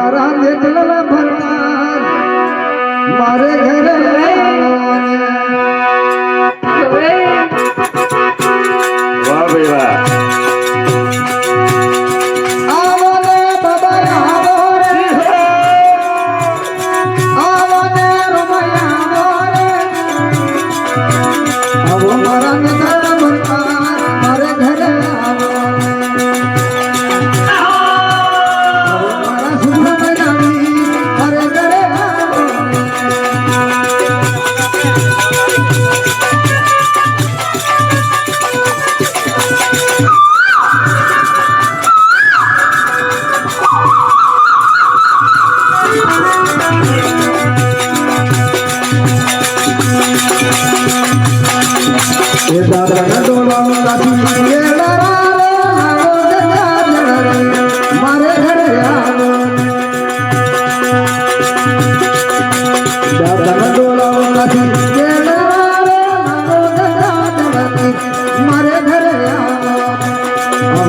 મારા દેખલા ભરનાર મારે ઘરે વાહ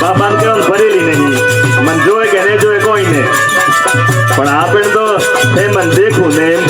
બાપાને કેવું ભરેલી નહીં મને જોઈ કે નહીં જોઈ કોઈને પણ આપણે તો એ મને દેખું ને એમ.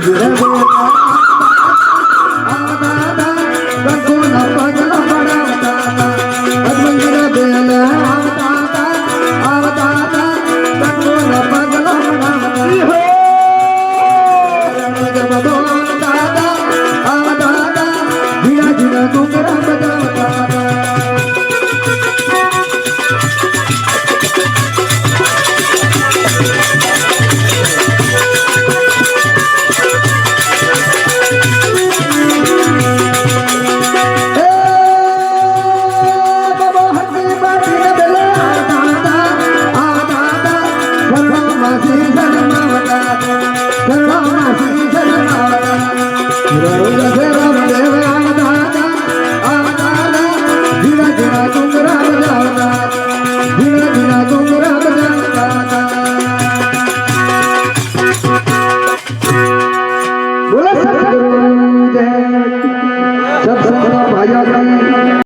Whatever. Thank you.